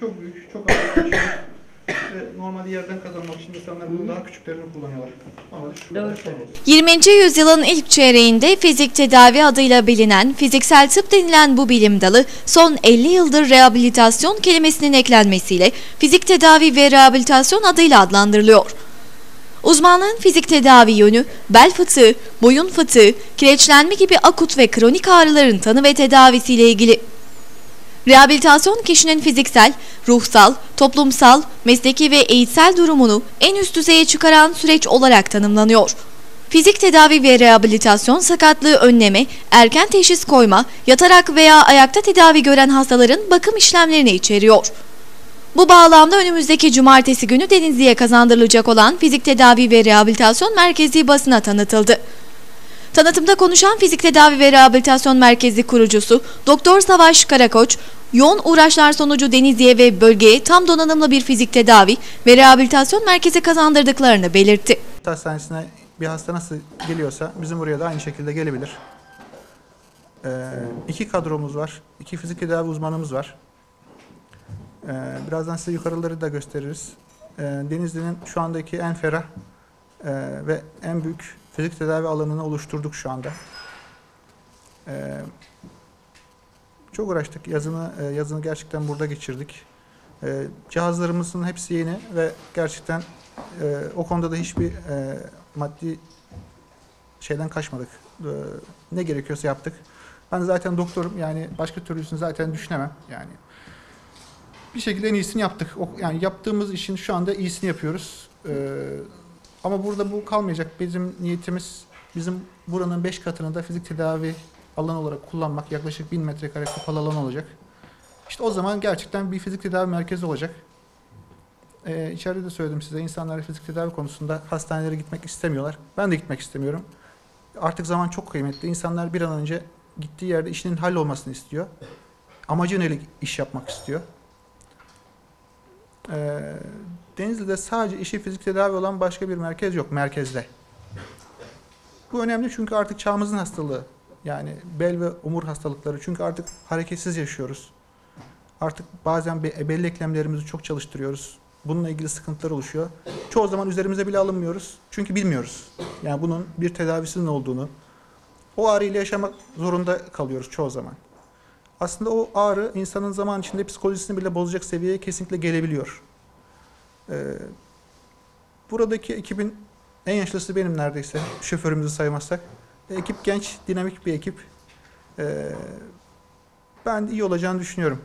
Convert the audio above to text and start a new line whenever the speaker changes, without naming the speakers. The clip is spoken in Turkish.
çok büyük, çok ağır şey. Ve normal yerden kazanmak için insanlar bunun daha küçüklerini kullanıyorlar. Ama şu kadar
Doğru
şey olsun.
20. yüzyılın ilk çeyreğinde fizik tedavi adıyla bilinen fiziksel tıp denilen bu bilim dalı son 50 yıldır rehabilitasyon kelimesinin eklenmesiyle fizik tedavi ve rehabilitasyon adıyla adlandırılıyor. Uzmanlığın fizik tedavi yönü, bel fıtığı, boyun fıtığı, kireçlenme gibi akut ve kronik ağrıların tanı ve tedavisiyle ilgili. Rehabilitasyon kişinin fiziksel, ruhsal, toplumsal, mesleki ve eğitsel durumunu en üst düzeye çıkaran süreç olarak tanımlanıyor. Fizik tedavi ve rehabilitasyon sakatlığı önleme, erken teşhis koyma, yatarak veya ayakta tedavi gören hastaların bakım işlemlerini içeriyor. Bu bağlamda önümüzdeki cumartesi günü Denizli'ye kazandırılacak olan Fizik Tedavi ve Rehabilitasyon Merkezi basına tanıtıldı. Tanıtımda konuşan Fizik Tedavi ve Rehabilitasyon Merkezi kurucusu Doktor Savaş Karakoç, yoğun uğraşlar sonucu Denizli'ye ve bölgeye tam donanımlı bir fizik tedavi ve rehabilitasyon merkezi kazandırdıklarını belirtti.
Hastanesine bir hasta nasıl geliyorsa bizim buraya da aynı şekilde gelebilir. Ee, iki kadromuz var. iki fizik tedavi uzmanımız var. Ee, birazdan size yukarıları da gösteririz. Ee, Denizli'nin şu andaki en ferah e, ve en büyük fizik tedavi alanını oluşturduk şu anda. Ee, çok uğraştık. Yazını e, yazını gerçekten burada geçirdik. Ee, cihazlarımızın hepsi yeni ve gerçekten e, o konuda da hiçbir e, maddi şeyden kaçmadık. E, ne gerekiyorsa yaptık. Ben zaten doktorum yani başka türlüsünü zaten düşünemem yani. Bir şekilde en iyisini yaptık. Yani yaptığımız işin şu anda iyisini yapıyoruz. E, ama burada bu kalmayacak. Bizim niyetimiz bizim buranın 5 katını da fizik tedavi alanı olarak kullanmak. Yaklaşık 1000 metrekare kapalı alan olacak. İşte o zaman gerçekten bir fizik tedavi merkezi olacak. Ee, içeride de söyledim size insanlar fizik tedavi konusunda hastanelere gitmek istemiyorlar. Ben de gitmek istemiyorum. Artık zaman çok kıymetli. İnsanlar bir an önce gittiği yerde işinin hallolmasını istiyor. Amacı yönelik iş yapmak istiyor. Ee, Denizli'de sadece işi fizik tedavi olan başka bir merkez yok merkezde. Bu önemli çünkü artık çağımızın hastalığı. Yani bel ve omur hastalıkları. Çünkü artık hareketsiz yaşıyoruz. Artık bazen be- belli eklemlerimizi çok çalıştırıyoruz. Bununla ilgili sıkıntılar oluşuyor. Çoğu zaman üzerimize bile alınmıyoruz. Çünkü bilmiyoruz. Yani bunun bir tedavisinin olduğunu. O ağrıyla yaşamak zorunda kalıyoruz çoğu zaman. Aslında o ağrı insanın zaman içinde psikolojisini bile bozacak seviyeye kesinlikle gelebiliyor. Ee, buradaki ekibin en yaşlısı benim neredeyse. Şoförümüzü saymazsak. Ekip genç, dinamik bir ekip. Ee, ben iyi olacağını düşünüyorum.